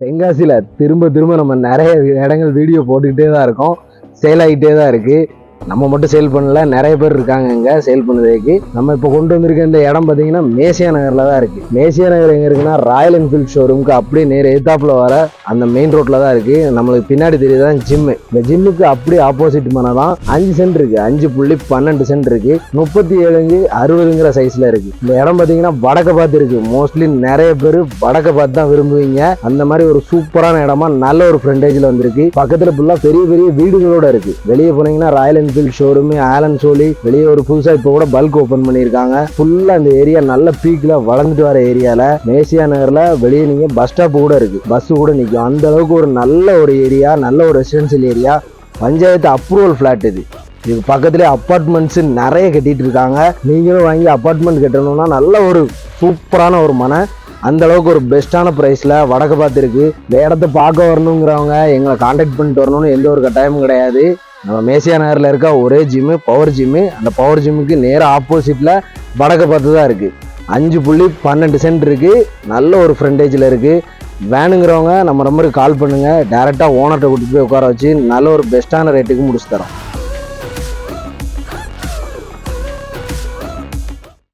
தென்காசியில் திரும்ப திரும்ப நம்ம நிறைய இடங்கள் வீடியோ போட்டுக்கிட்டே தான் இருக்கோம். சேல் ஆகிட்டே தான் இருக்குது நம்ம மட்டும் சேல் பண்ணல நிறைய பேர் இருக்காங்க இங்கே சேல் பண்ணுறதுக்கு நம்ம இப்போ கொண்டு வந்திருக்க இந்த இடம் பார்த்தீங்கன்னா மேசியா நகரில் தான் இருக்குது மேசியா நகர் எங்கே இருக்குன்னா ராயல் என்ஃபீல்ட் ஷோரூமுக்கு அப்படியே நேர் எதிர்த்தாப்புல வர அந்த மெயின் ரோட்டில் தான் இருக்குது நம்மளுக்கு பின்னாடி தெரியுதான் ஜிம்மு இந்த ஜிம்முக்கு அப்படியே ஆப்போசிட் மனை தான் அஞ்சு சென்ட் இருக்குது அஞ்சு புள்ளி பன்னெண்டு சென்ட் இருக்குது முப்பத்தி ஏழுங்கு அறுபதுங்கிற சைஸில் இருக்குது இந்த இடம் பார்த்தீங்கன்னா வடக்க பார்த்து இருக்குது மோஸ்ட்லி நிறைய பேர் வடக்க பார்த்து தான் விரும்புவீங்க. அந்த மாதிரி ஒரு சூப்பரான இடமா நல்ல ஒரு ஃப்ரெண்டேஜில் வந்திருக்கு. பக்கத்தில் ஃபுல்லாக பெரிய பெரிய வீடுகளோட இருக்குது வெளியே போனீங்கன்னா Royal Enfield showroom Allen Solly வெளியே ஒரு புதுசாக இப்போ கூட பல்க் ஓப்பன் பண்ணியிருக்காங்க. ஃபுல்லாக அந்த ஏரியா நல்ல பீக்கில் வளர்ந்துட்டு வர ஏரியாவில் மேசியா நகரில் வெளியே நீங்கள் பஸ் ஸ்டாப் கூட இருக்கு. பஸ் கூட நிற்கும் அந்த அளவுக்கு ஒரு நல்ல ஒரு ஏரியா நல்ல ஒரு residential area panchayat approval flat இது. இது பக்கத்துலேயே அப்பார்ட்மெண்ட்ஸ் நிறைய கட்டிட்டு இருக்காங்க. நீங்களும் வாங்கி அப்பார்ட்மெண்ட் கட்டணும்னா நல்ல ஒரு சூப்பரான ஒரு மனை அந்த அளவுக்கு ஒரு பெஸ்ட்டான ப்ரைஸில் வடக்கு பார்த்துருக்கு. இந்த இடத்த பார்க்க வரணுங்கிறவங்க எங்களை காண்டாக்ட் பண்ணிட்டு வரணும்னு எந்த ஒரு கட்டாயமும் கிடையாது. நம்ம மேசியா நகரில் இருக்க ஒரே ஜிம்மு பவர் ஜிம்மு அந்த பவர் ஜிம்முக்கு நேராக ஆப்போசிட்டில் வடக்கு பார்த்து தான் இருக்குது அஞ்சு புள்ளி பன்னெண்டு சென்ட் இருக்குது நல்ல ஒரு ஃப்ரண்டேஜில் இருக்குது வேணுங்கிறவங்க நம்ம நம்பருக்கு கால் பண்ணுங்கள் டேரெக்டாக ஓனர்கிட்ட கூட்டிட்டு போய் உட்கார வச்சு நல்ல ஒரு பெஸ்ட்டான ரேட்டுக்கு முடிச்சு தரோம்.